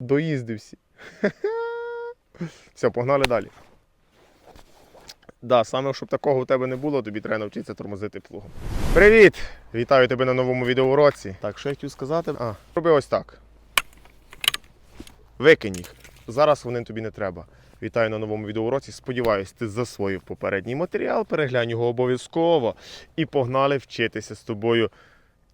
Доїздився. Все, погнали далі. Да, саме щоб такого у тебе не було, тобі треба навчитися тормозити плугом. Привіт! Вітаю тебе на новому відеоуроці. Так, що я хотів сказати? А, роби ось так. Викинь їх. Зараз вони тобі не треба. Вітаю на новому відеоуроці. Сподіваюсь, ти засвоїв попередній матеріал, переглянь його обов'язково. І погнали вчитися з тобою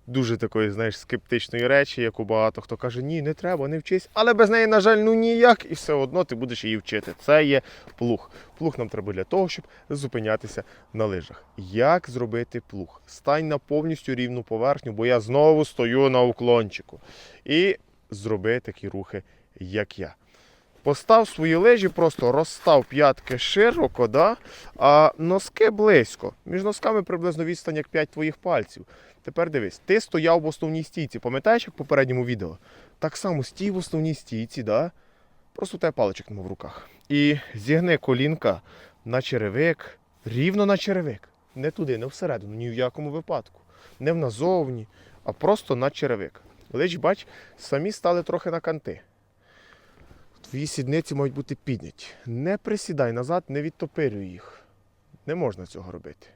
дуже такої, знаєш, скептичної речі, яку багато хто каже, ні, не треба, не вчись. Але без неї, на жаль, ну ніяк, і все одно ти будеш її вчити. Це є плуг. Плуг нам треба для того, щоб зупинятися на лижах. Як зробити плуг? Стань на повністю рівну поверхню, бо я знову стою на уклончику. І зроби такі рухи, як я. Постав свої лижі, просто розстав п'ятки широко, да? а носки близько. Між носками приблизно відстань як 5 твоїх пальців. Тепер дивись, ти стояв в основній стійці, пам'ятаєш, як в попередньому відео? Так само стій в основній стійці, да? просто у тебе паличок нема в руках. І зігни колінка на черевик, рівно на черевик. Не туди, не всередину, ні в якому випадку. Не в назовні, а просто на черевик. Лиш, бач, самі стали трохи на канти. Твої сідниці мають бути підняті. Не присідай назад, не відтопирюй їх. Не можна цього робити.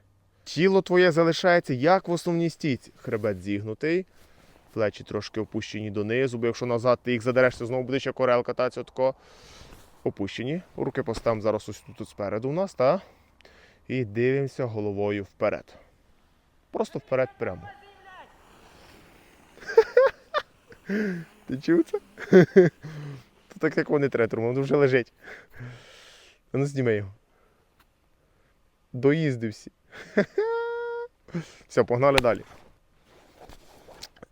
Тіло твоє залишається як в основній стійці. Хребет зігнутий, плечі трошки опущені донизу, бо якщо назад ти їх задерешся, знову буде ще корел кататися отако. Опущені. Руки поставимо зараз ось тут спереду у нас, та? І дивимося головою вперед. Просто вперед прямо. Ти чув це? Так як вони третру, він вже лежить. Ну зніми його. Доїздився. Все, погнали далі.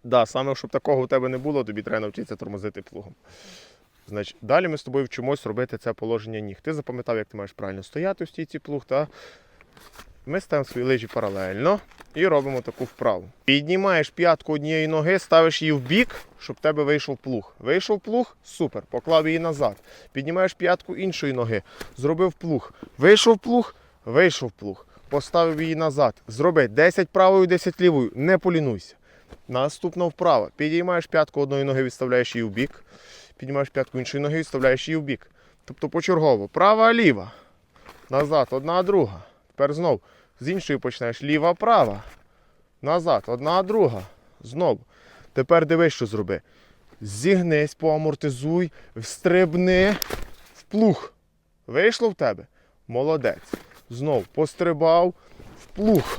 Да, саме щоб такого у тебе не було, тобі треба навчитися тормозити плугом. Значить, далі ми з тобою вчимось робити це положення ніг. Ти запам'ятав, як ти маєш правильно стояти в стійці плуг, та ми ставимо свої лижі паралельно і робимо таку вправу. Піднімаєш п'ятку однієї ноги, ставиш її в бік, щоб в тебе вийшов плуг. Вийшов плуг, супер, поклав її назад. Піднімаєш п'ятку іншої ноги, зробив плуг. Вийшов плуг, вийшов плуг. Поставив її назад. Зроби 10 правою, 10 лівою, не полінуйся. Наступна вправа. Підіймаєш п'ятку одної ноги, відставляєш її в бік. Піднімаєш п'ятку іншої ноги, відставляєш її в бік. Тобто почергово. Права, ліва. Назад, одна, друга. Тепер знов. З іншої почнеш ліва, права. Назад, одна, друга. Знову. Тепер дивись, що зроби. Зігнись, поамортизуй, встрибни в плуг. Вийшло в тебе? Молодець. Знов пострибав в плуг.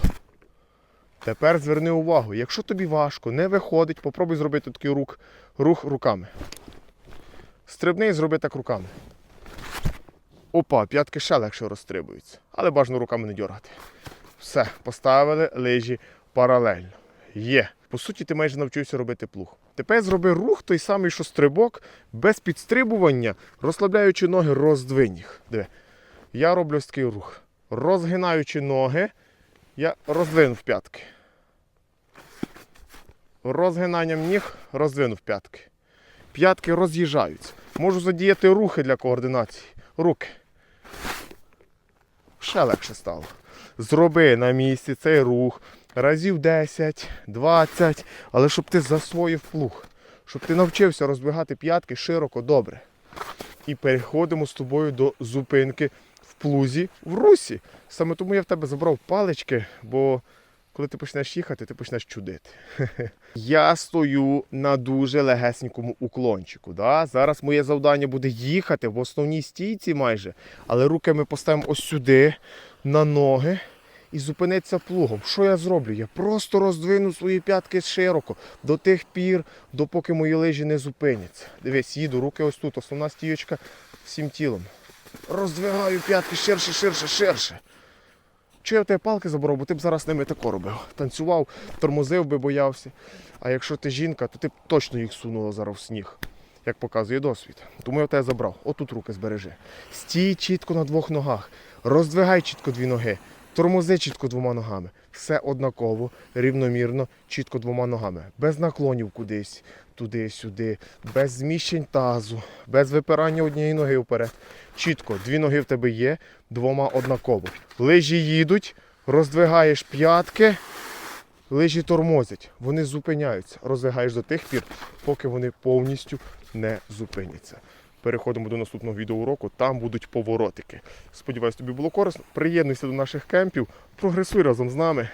Тепер зверни увагу, якщо тобі важко, не виходить, попробуй зробити такий рух, рух руками. Стрибни і зроби так руками. Опа, п'ятки ще легше розстрибуються. Але бажано руками не дергати. Все, поставили лижі паралельно. Є. По суті, ти майже навчився робити плуг. Тепер зроби рух той самий, що стрибок, без підстрибування, розслабляючи ноги, роздвинь їх. Диви. Я роблю ось такий рух. Розгинаючи ноги, я роздвинув п'ятки. Розгинанням ніг роздвинув п'ятки. П'ятки роз'їжджаються. Можу задіяти рухи для координації. Руки. Ще легше стало. Зроби на місці цей рух разів 10, 20, але щоб ти засвоїв плуг, щоб ти навчився розбігати п'ятки широко, добре. І переходимо з тобою до зупинки в плузі в русі. Саме тому я в тебе забрав палички, бо коли ти почнеш їхати, ти почнеш чудити. Я стою на дуже легесенькому уклончику. Да? Зараз моє завдання буде їхати в основній стійці майже, але руки ми поставимо ось сюди, на ноги. І зупинитися плугом. Що я зроблю? Я просто роздвину свої п'ятки широко до тих пір, допоки мої лижі не зупиняться. Дивись, їду, руки ось тут, основна стійочка всім тілом. Роздвигаю п'ятки ширше, ширше, ширше. Чи я в тебе палки забрав, бо ти б зараз ними тако робив. Танцював, тормозив би, боявся. А якщо ти жінка, то ти б точно їх сунула зараз в сніг, як показує досвід. Тому я в тебе забрав. Отут руки збережи. Стій чітко на двох ногах. Роздвигай чітко дві ноги. Тормози чітко двома ногами. Все однаково, рівномірно, чітко двома ногами. Без наклонів кудись, туди-сюди, без зміщень тазу, без випирання однієї ноги вперед. Чітко, дві ноги в тебе є, двома однаково. Лижі їдуть, роздвигаєш п'ятки, лижі тормозять, вони зупиняються. Роздвигаєш до тих пір, поки вони повністю не зупиняться. Переходимо до наступного відеоуроку, там будуть поворотики. Сподіваюсь, тобі було корисно. Приєднуйся до наших кемпів, прогресуй разом з нами.